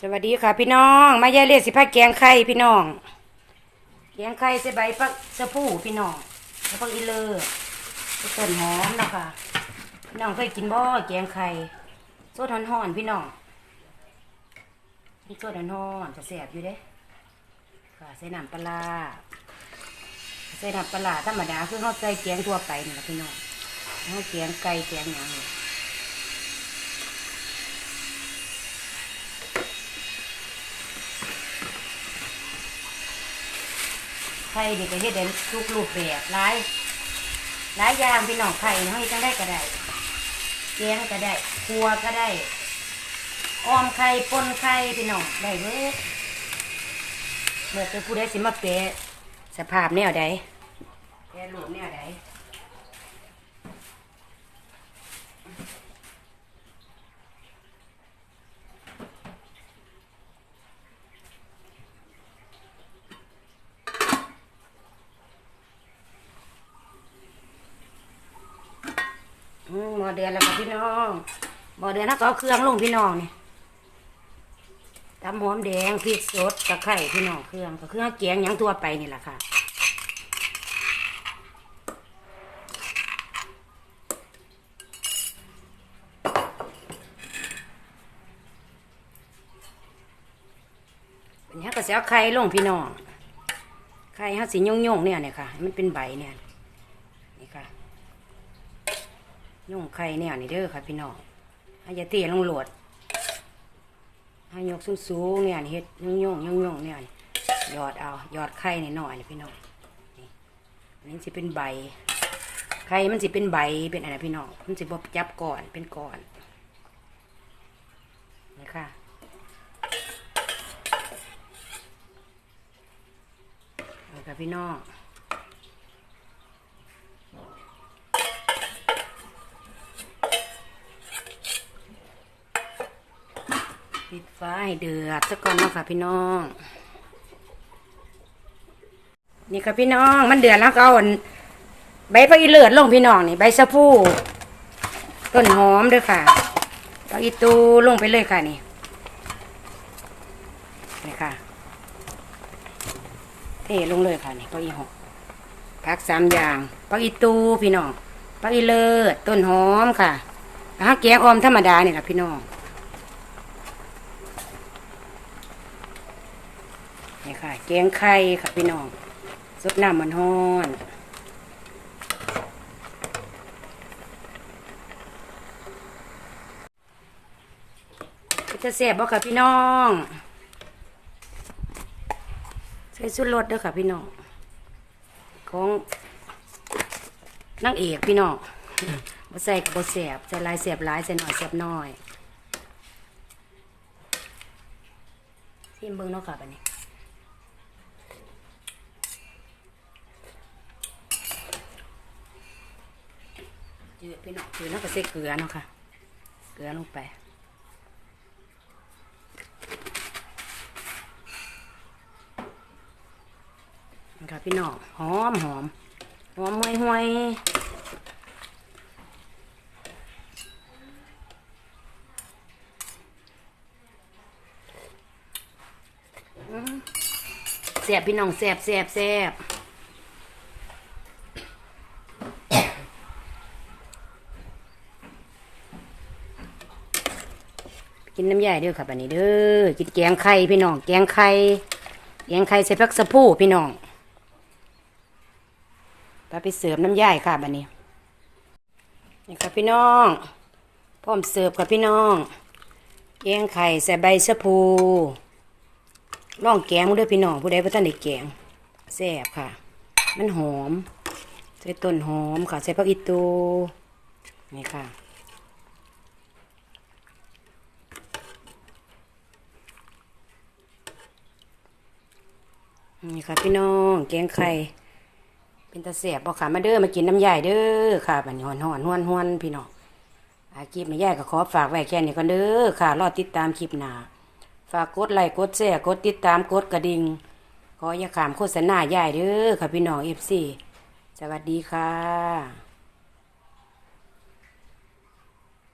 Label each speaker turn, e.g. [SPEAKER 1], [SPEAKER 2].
[SPEAKER 1] สวัสดีค่ะพี่น้อง มายายเลียกสิพาแกงไข่พี่น้อง แกงไข่ใส่ใบปักสะพูพี่น้องแล้วปักอีเลอต้นหอมเนาะค่ะพี่น้องเคยกินบ่แกงไข่โซดห่อนๆพี่น้องนี่โซดห่อนๆจะแสบอยู่เด้ค่ะใส่น้ำปลาร้าใส่น้ำปลาร้าธรรมดาคือเขาใส่แกงทั่วไปนี่แหละพี่น้องเขาแกงไก่แกงหยังนี่ ไข่นี่ก็เฮ็ดได้ทุกรูปแบบหลายหลายอย่างพี่น้องไข่เฮาเฮ็ดจังได้ก็ได้แกงก็ได้ครัวก็ได้ออมไข่ปนไข่พี่น้องได้เบิดเมื่อตัวผู้ใดสิมาแปะสภาพแนวใดแปะรูปแนวใด เดือนแล้วก็พี่น้องหมอเดือนถ้าก็เอาเครื่องลงพี่น้องนี่ตำหอมแดงพริกสดตะไคร้พี่น้องเครื่องก็เครื่องแกงหยังทั่วไปนี่แหละค่ะอันนี้ก็จะเอาไข่ลงพี่น้องไข่เขาสีย่งๆเนี่ยเนี่ยค่ะ มันเป็นใบเนี่ย นี่ค่ะ ย่งไข่เนี่ยนี่เด้อค่ะพี่น้องให้ยาเตียลงโหลดให้ยกสูงๆเนี่ยนี่เฮ็ดย่งๆย่งๆเนี่ยนี่หยอดเอาหยอดไข่หน่อยๆนี่พี่น้องนี่อันนี้จะเป็นใบไข่มันจะเป็นใบเป็นอะไรพี่น้องมันจะบจับก่อนเป็นก่อนนี่ค่ะนี่ค่ะพี่น้อง ปิดฟ้าให้เดือดสักก่อนนะค่ะพี่น้อง นี่ค่ะพี่น้องมันเดือดแล้วก็เอาอันใบผักอีเลือดลงพี่น้องนี่ใบสะพูต้นหอมด้วยค่ะผักอีตูลงไปเลยค่ะนี่นี่ค่ะเทลงเลยค่ะนี่ผักอีหกผักสามอย่างผักอีตูพี่น้องผักอีเลิศต้นหอมค่ะแล้วแกงออมธรรมดาเนี่แหละพี่น้อง นี่ค่ะ แกงไข่ค่ะพี่น้องซดน้ำมันฮ้อนจะเสียบบ่ค่ะพี่น้อง ใส่สุดรสด้อค่ะพี่น้อง ของนางเอกพี่น้องบ่ใส่กับบ่เสียบใส่ลายเสียบลายใส่หน่อยเสียบน้อยทิมเบิ่งเนาะค่ะบัดนี้ จืดพี่น้องจืดแล้วก็ใส่เกลือเนาะค่ะ เกลือลงไปนี่ค่ะพี่น้องหอมหอมหอมห่วยห่วยแซบพี่น้องแซบแซบแซบ กินน้ำใหญ่เด้อค่ะบันนี้เด้อกินแกงไข่พี่น้อง แกงไข่แกงไข่ใส่ผักสะพูพี่น้องไปไปเสิร์ฟน้ำใหญ่ค่ะบันนี้นี่ค่ะพี่น้องพร้อมเสิร์ฟค่ะพี่น้องแกงไข่ใส่ใบสะพูลองแกงด้อพี่น้องผู้ใดผู้ท่านได้แกงแซ่บค่ะ มันหอม ใส่ต้นหอมค่ะ ใส่ผักอีตูนี่ค่ะ นี่ค่ะพี่น้องแกงไข่เป็นตะเสียบบอกค่ะมาเด้อมากินน้ำใหญ่เด้อค่ะบันี้หอนหอนหวนหวนพี่น้องอาคลิปมาแยกกับขอฝากไว้แค่นี้ก่อนเด้อค่ะ รอติดตามคลิปหน้าฝากกดไลค์กดแชร์กดติดตามกดกระดิ่งขออย่าขามโฆษณาใหญ่เด้อค่ะพี่น้องเอฟซีสวัสดีค่ะ